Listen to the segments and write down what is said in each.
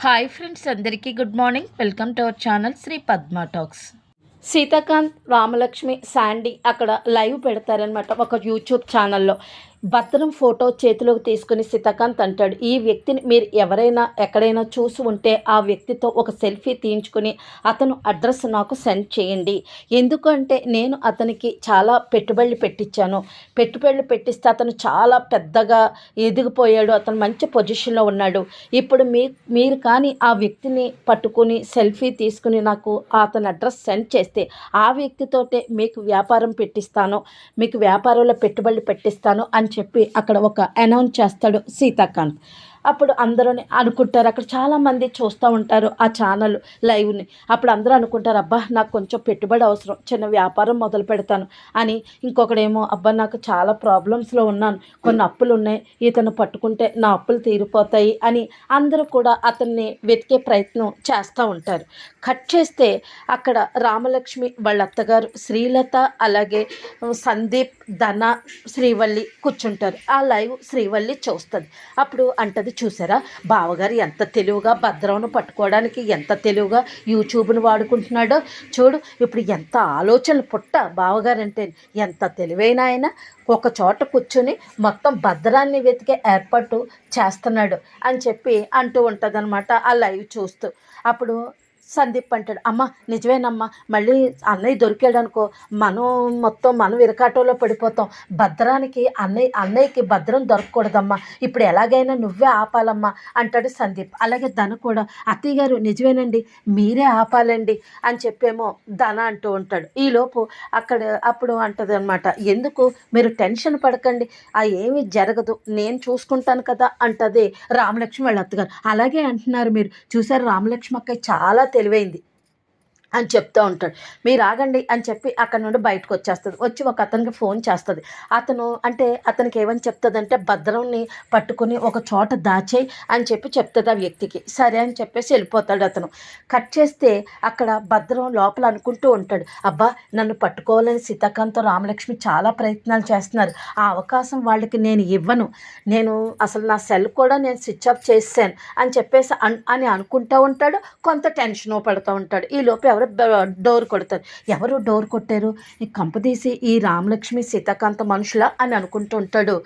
Hi friends అందరికీ good morning. Welcome to our channel Sri Padma talks. Seethakanth Ramalakshmi Sandy అక్కడ live పెడతారనమాట ఒక YouTube ఛానల్లో. భద్రం ఫోటో చేతిలోకి తీసుకుని సీతాకాంత్ అంటాడు ఈ వ్యక్తిని మీరు ఎవరైనా ఎక్కడైనా చూసి ఉంటే ఆ వ్యక్తితో ఒక సెల్ఫీ తీయించుకుని అతను అడ్రస్ నాకు సెండ్ చేయండి. ఎందుకంటే నేను అతనికి చాలా పెట్టుబడులు పెట్టించాను పెట్టుబడులు పెట్టిస్తే అతను చాలా పెద్దగా ఎదిగిపోయాడు. అతను మంచి పొజిషన్లో ఉన్నాడు. ఇప్పుడు మీ మీరు కానీ ఆ వ్యక్తిని పట్టుకుని సెల్ఫీ తీసుకుని నాకు అతని అడ్రస్ సెండ్ చేస్తే ఆ వ్యక్తితోటే మీకు వ్యాపారం పెట్టిస్తాను. మీకు వ్యాపారంలో పెట్టుబడులు పెట్టిస్తాను అని చెప్పి అక్కడ ఒక అనౌన్స్ చేస్తాడు సీతాకాంత్. అప్పుడు అందరూ అనుకుంటారు. అక్కడ చాలామంది చూస్తూ ఉంటారు ఆ ఛానల్ లైవ్ని. అప్పుడు అందరూ అనుకుంటారు అబ్బా నాకు కొంచెం పెట్టుబడి అవసరం. చిన్న వ్యాపారం మొదలు పెడతాను. అని ఇంకొకడేమో అబ్బా నాకు చాలా ప్రాబ్లమ్స్లో ఉన్నాను. కొన్ని అప్పులు ఉన్నాయి. ఇతను పట్టుకుంటే నా అప్పులు తీరిపోతాయి. అని అందరూ కూడా అతన్ని వెతికే ప్రయత్నం చేస్తూ ఉంటారు. కట్ చేస్తే అక్కడ రామలక్ష్మి వాళ్ళ అత్తగారు శ్రీలత అలాగే సందీప్ ధన శ్రీవల్లి కూర్చుంటారు. ఆ లైవ్ శ్రీవల్లి చూస్తుంది. అప్పుడు అంటది చూసారా? బావగారు ఎంత తెలివిగా భద్రమును పట్టుకోవడానికి ఎంత తెలివిగా యూట్యూబ్ను వాడుకుంటున్నాడో. చూడు ఇప్పుడు ఎంత ఆలోచనలు పుట్ట బావగారు అంటే ఎంత తెలివైన ఆయన. ఒక చోట కూర్చొని మొత్తం భద్రాన్ని వెతికే ఏర్పాటు చేస్తున్నాడు అని చెప్పి అంటూ ఉంటుందన్నమాట ఆ లైవ్ చూస్తూ. అప్పుడు సందీప్ అంటాడు అమ్మ నిజమేనమ్మా మళ్ళీ అన్నయ్య దొరికాడు అనుకో మనం మొత్తం మనం ఇరకాటంలో పడిపోతాం. భద్రానికి అన్నయ్య అన్నయ్యకి భద్రం దొరకకూడదమ్మా. ఇప్పుడు ఎలాగైనా నువ్వే ఆపాలమ్మా అంటాడు సందీప్. అలాగే ధన కూడా. అత్తయ్య గారు నిజమేనండి మీరే ఆపాలండి అని చెప్పేమో ధన అంటూ ఉంటాడు. ఈలోపు అక్కడ అప్పుడు అంటది అనమాట ఎందుకు? మీరు టెన్షన్ పడకండి. ఆ ఏమీ జరగదు. నేను చూసుకుంటాను కదా అంటది రామలక్ష్మి వాళ్ళ అత్తగారు. అలాగే అంటున్నారు మీరు. చూసారు రామలక్ష్మి అక్క చాలా తెలివైంది. అని చెప్తూ ఉంటాడు. మీరు ఆగండి అని చెప్పి అక్కడ నుండి బయటకు వచ్చేస్తుంది. వచ్చి ఒక అతనికి ఫోన్ చేస్తుంది. అతను అంటే అతనికి ఏమని చెప్తుందంటే భద్రంని పట్టుకుని ఒక చోట దాచేయి అని చెప్పి చెప్తుంది ఆ వ్యక్తికి. సరే అని చెప్పేసి వెళ్ళిపోతాడు అతను. కట్ చేస్తే అక్కడ భద్రం లోపల అనుకుంటూ ఉంటాడు. అబ్బా నన్ను పట్టుకోవాలని సీతాకాంత్ రామలక్ష్మి చాలా ప్రయత్నాలు చేస్తున్నారు. ఆ అవకాశం వాళ్ళకి నేను ఇవ్వను. నేను అసలు నా సెల్ కూడా నేను స్విచ్ ఆఫ్ చేసాను అని చెప్పేసి అన్ అని అనుకుంటూ ఉంటాడు. కొంత టెన్షన్ పడుతూ ఉంటాడు. ఈ లోపు ఎవరు డోర్ కొడతారు? ఎవరు డోర్ కొట్టారు? ఈ కంపదీసి ఈ రామలక్ష్మి సీతాకాంత మనుషుల అని అనుకుంటూ ఉంటాడు.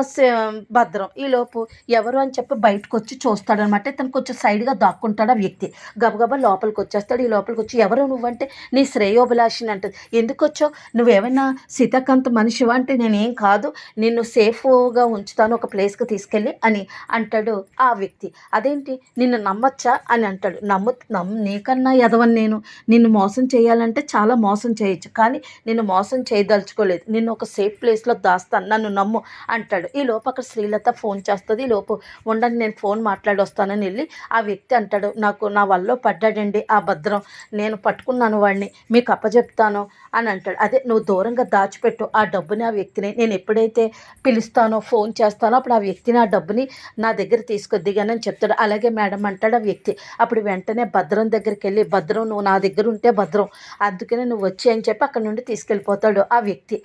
సే- భద్రం. ఈలోపు ఎవరు అని చెప్పి బయటకు వచ్చి చూస్తాడనమాట. తను కొంచెం సైడ్గా దాక్కుంటాడు ఆ వ్యక్తి. గబగబా లోపలికి వచ్చేస్తాడు ఈ లోపలికి వచ్చి ఎవరు నువ్వంటే నీ శ్రేయోభిలాషిని అంటది. ఎందుకు వచ్చావు నువ్వేమైనా సీతాకాంత మనిషివా అంటే నేనేం కాదు. నిన్ను సేఫ్గా ఉంచుతాను ఒక ప్లేస్కి తీసుకెళ్ళి అని అంటాడు ఆ వ్యక్తి. అదేంటి? నిన్ను నమ్మచ్చా అని అంటాడు. నమ్ము నమ్ నీకన్నా ఎదవని నేను. నిన్ను మోసం చేయాలంటే చాలా మోసం చేయొచ్చు కానీ నిన్ను మోసం చేయదలుచుకోలేదు. నిన్ను ఒక సేఫ్ ప్లేస్లో దాస్తాను నన్ను నమ్ము అంటాడు. ఈ లోపు అక్కడ శ్రీలత ఫోన్ చేస్తుంది. ఈ లోపు ఉండండి నేను ఫోన్ మాట్లాడి వస్తానని వెళ్ళి ఆ వ్యక్తి అంటాడు నాకు నా వల్ల పడ్డాడండి ఆ భద్రం నేను పట్టుకున్నాను వాడిని మీకు అప్పచెప్తాను అని అంటాడు. అదే నువ్వు దూరంగా దాచిపెట్టు ఆ డబ్బుని ఆ వ్యక్తిని నేను ఎప్పుడైతే పిలుస్తానో ఫోన్ చేస్తానో అప్పుడు ఆ వ్యక్తిని ఆ డబ్బుని నా దగ్గర తీసుకొద్దిగానని చెప్తాడు. అలాగే మేడం అంటాడు ఆ వ్యక్తి. అప్పుడు వెంటనే భద్రం దగ్గరికి వెళ్ళి భద్రం నువ్వు నా నా దగ్గర ఉంటే భద్రం. అందుకనే నువ్వు వచ్చి అని చెప్పి అక్కడ నుండి తీసుకెళ్ళిపోతాడు ఆ వ్యక్తి.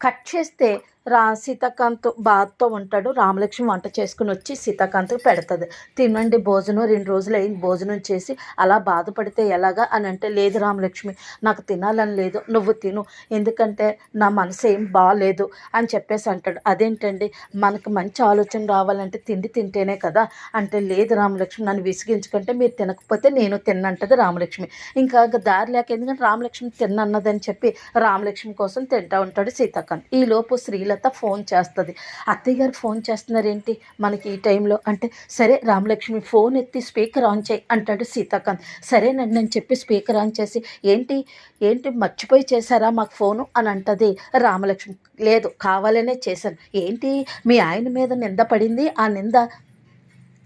కట్ చేస్తే రా సీతాకాంత్ బాధతో ఉంటాడు. రామలక్ష్మి వంట చేసుకుని వచ్చి సీతాకాంత్కి పెడుతుంది. తినండి భోజనం రెండు రోజులు అయింది భోజనం చేసి అలా బాధపడితే ఎలాగా అని అంటే లేదు రామలక్ష్మి నాకు తినాలని లేదు నువ్వు తిను ఎందుకంటే నా మనసు ఏం బాగాలేదు అని చెప్పేసి అంటాడు. అదేంటండి మనకు మంచి ఆలోచన రావాలంటే తిండి తింటేనే కదా అంటే లేదు రామలక్ష్మి నన్ను విసిగించుకుంటే మీరు తినకపోతే నేను తిన్నంటది రామలక్ష్మి. ఇంకా దారి లేక ఎందుకంటే రామలక్ష్మి తిన్నన్నదని చెప్పి రామలక్ష్మి కోసం తింటా ఉంటాడు సీతాకాంత్. ఈ లోపు శ్రీలత ఫోన్ చేస్తుంది. అత్తయ్య గారు ఫోన్ చేస్తున్నారేంటి? మనకి ఈ టైంలో అంటే సరే రామలక్ష్మి ఫోన్ ఎత్తి స్పీకర్ ఆన్ చేయి అంటాడు సీతాకాంత్. సరేనండి నేను చెప్పి స్పీకర్ ఆన్ చేసి ఏంటి? ఏంటి? మర్చిపోయి చేశారా మాకు ఫోను? అని అంటది రామలక్ష్మి. లేదు కావాలనే చేశాను. ఏంటి? మీ ఆయన మీద నింద పడింది? ఆ నింద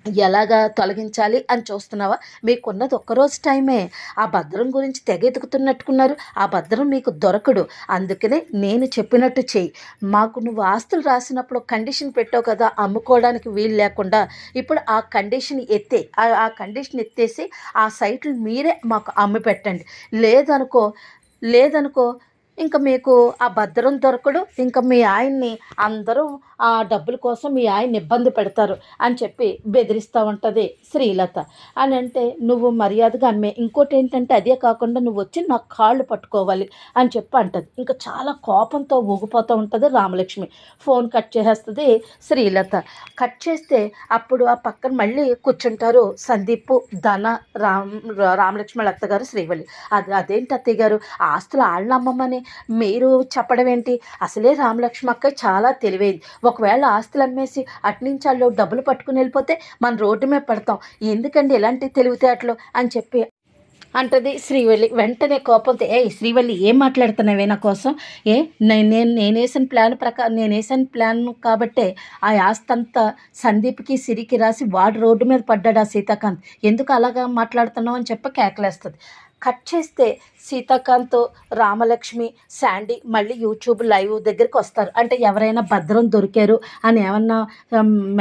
ఎలాగా తొలగించాలి అని చూస్తున్నావా? మీకున్నది ఒక్కరోజు టైమే. ఆ భద్రం గురించి తెగ ఎదుగుతున్నట్టుకున్నారు ఆ భద్రం మీకు దొరకడు. అందుకనే నేను చెప్పినట్టు చెయ్యి. మాకు నువ్వు ఆస్తులు రాసినప్పుడు కండిషన్ పెట్టావు కదా అమ్ముకోవడానికి వీలు లేకుండా. ఇప్పుడు ఆ కండిషన్ ఎత్తే ఆ- ఆ కండిషన్ ఎత్తేసి ఆ సైట్లు మీరే మాకు అమ్మి పెట్టండి. లేదనుకో లేదనుకో ఇంకా మీకు ఆ భద్రం దొరకడు. ఇంకా మీ ఆయన్ని అందరూ ఆ డబ్బుల కోసం మీ ఆయన్ని ఇబ్బంది పెడతారు అని చెప్పి బెదిరిస్తూ ఉంటుంది శ్రీలత. అని అంటే నువ్వు మర్యాదగా అమ్మే. ఇంకోటి ఏంటంటే అదే కాకుండా నువ్వు వచ్చి నా కాళ్ళు పట్టుకోవాలి అని చెప్పి అంటది. ఇంకా చాలా కోపంతో ఊగిపోతూ ఉంటుంది రామలక్ష్మి. ఫోన్ కట్ చేసేస్తుంది శ్రీలత. కట్ చేస్తే అప్పుడు ఆ పక్కన మళ్ళీ కూర్చుంటారు సందీప్ ధన రామ్ రామలక్ష్మి అత్తగారు శ్రీవల్లి. అది అదేంటి అత్తయ్య గారు? ఆస్తులు వాళ్ళని అమ్మమని మీరు చెప్పడం ఏంటి? అసలే రామలక్ష్మి అక్క చాలా తెలివైంది. ఒకవేళ ఆస్తులు అమ్మేసి అట్నుంచి వాళ్ళు డబ్బులు పట్టుకుని వెళ్ళిపోతే మన రోడ్డు మీద పడతాం. ఎందుకండి ఇలాంటి తెలివితేటలు అని చెప్పి అంటది శ్రీవల్లి. వెంటనే కోపంతో ఏ శ్రీవల్లి ఏం మాట్లాడుతున్నావే నా కోసం? ఏ నేను నేను వేసిన ప్లాన్ ప్రకారం నేను వేసిన ప్లాన్ కాబట్టే ఆ ఆస్తంతా సందీప్కి సిరికి రాసి వాడు రోడ్డు మీద పడ్డాడు ఆ సీతాకాంత్. ఎందుకు అలాగా మాట్లాడుతున్నావు? అని చెప్పి కేకలేస్తుంది. కట్ చేస్తే సీతాకాంత్ రామలక్ష్మి శాండీ మళ్ళీ యూట్యూబ్ లైవ్ దగ్గరికి వస్తారు. అంటే ఎవరైనా భద్రం దొరికారు అని ఏమన్నా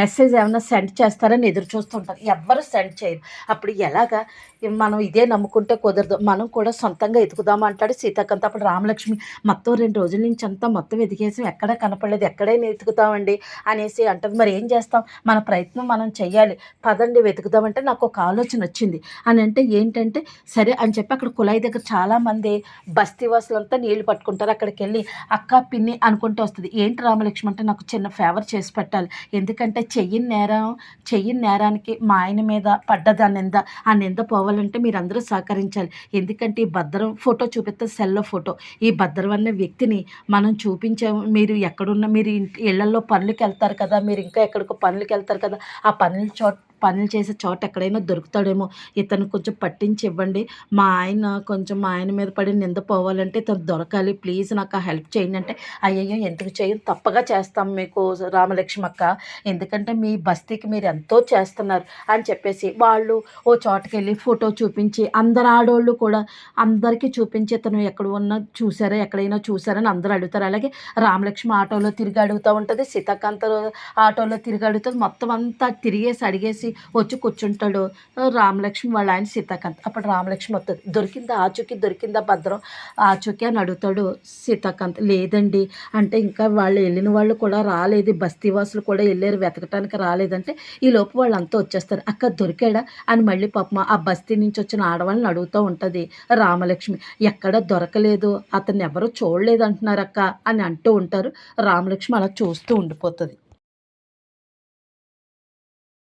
మెసేజ్ ఏమన్నా సెండ్ చేస్తారని ఎదురు చూస్తుంటారు. ఎవరు సెండ్ చేయరు. అప్పుడు ఎలాగా మనం ఇదే నమ్ముకుంటే కుదరదు. మనం కూడా సొంతంగా ఎతుకుదాం అంటాడు సీతాకాంత్. అప్పుడు రామలక్ష్మి మొత్తం రెండు రోజుల నుంచి అంతా మొత్తం ఎదిగేసి. ఎక్కడా కనపడలేదు. ఎక్కడైనా వెతుకుతామండి అనేసి అంటది. మరి ఏం చేస్తాం? మన ప్రయత్నం మనం చెయ్యాలి. పదండి వెతుకుదామంటే నాకు ఒక ఆలోచన వచ్చింది. అని అంటే ఏంటంటే సరే అని చెప్పి అక్కడ కుళాయి దగ్గర చాలామంది బస్తీవాసులంతా నీళ్ళు పట్టుకుంటారు. అక్కడికి వెళ్ళి అక్క పిన్ని అనుకుంటూ వస్తుంది. ఏంటి రామలక్ష్మి అంటే నాకు చిన్న ఫేవర్ చేసి పెట్టాలి. ఎందుకంటే చెయ్యిన నేరం చెయ్యిన నేరానికి మా ఆయన మీద పడ్డది ఆ నింద? ఆ నింద కావాలంటే మీరు అందరూ సహకరించాలి. ఎందుకంటే ఈ భద్రం ఫోటో చూపిస్తే సెల్లో ఫోటో. ఈ భద్రం అనే వ్యక్తిని మనం చూపించాము. మీరు ఎక్కడున్న మీరు ఇంటి ఇళ్ళలో పనులకి వెళ్తారు కదా మీరు ఇంకా ఎక్కడికో పనులకి వెళ్తారు కదా ఆ పనుల చోట పనులు చేసే చోట ఎక్కడైనా దొరుకుతాడేమో ఇతను కొంచెం పట్టించి ఇవ్వండి మా ఆయన కొంచెం మా ఆయన మీద పడి నింద పోవాలంటే ఇతను దొరకాలి. ప్లీజ్ నాకు ఆ హెల్ప్ చేయండి అంటే అయ్యయ్యో ఎందుకు చేయను? తప్పగా చేస్తాం మీకు రామలక్ష్మి అక్క. ఎందుకంటే మీ బస్తీకి మీరు ఎంతో చేస్తున్నారు అని చెప్పేసి వాళ్ళు ఓ చోటకి వెళ్ళి ఫోటో చూపించి అందరు ఆడోళ్ళు కూడా అందరికీ చూపించి ఇతను ఎక్కడ ఉన్నా చూసారా ఎక్కడైనా చూసారని అందరూ అడుగుతారు. అలాగే రామలక్ష్మి ఆటోలో తిరిగి అడుగుతూ ఉంటుంది సీతాకాంత ఆటోలో తిరిగి అడుగుతుంది. మొత్తం అంతా తిరిగేసి అడిగేసి వచ్చి కూర్చుంటాడు. రామలక్ష్మి వాళ్ళ ఆయన సీతాకాంత్. అప్పుడు రామలక్ష్మి వస్తుంది దొరికిందా ఆచూకీ? దొరికిందా భద్రం? ఆచూకీ అని అడుగుతాడు సీతాకాంత్. లేదండి. అంటే ఇంకా వాళ్ళు వెళ్ళిన వాళ్ళు కూడా రాలేదు. బస్తీవాసులు కూడా వెళ్ళారు. వెతకటానికి రాలేదంటే ఈ లోపు వాళ్ళంతా వచ్చేస్తారు. అక్క దొరికాడా? అని మళ్ళీ పాపం ఆ బస్తీ నుంచి వచ్చిన ఆడవాళ్ళని అడుగుతూ ఉంటుంది రామలక్ష్మి. ఎక్కడ దొరకలేదు. అతన్ని ఎవరు చూడలేదు అంటున్నారు అక్క అని అంటూ ఉంటారు. రామలక్ష్మి అలా చూస్తూ ఉండిపోతుంది.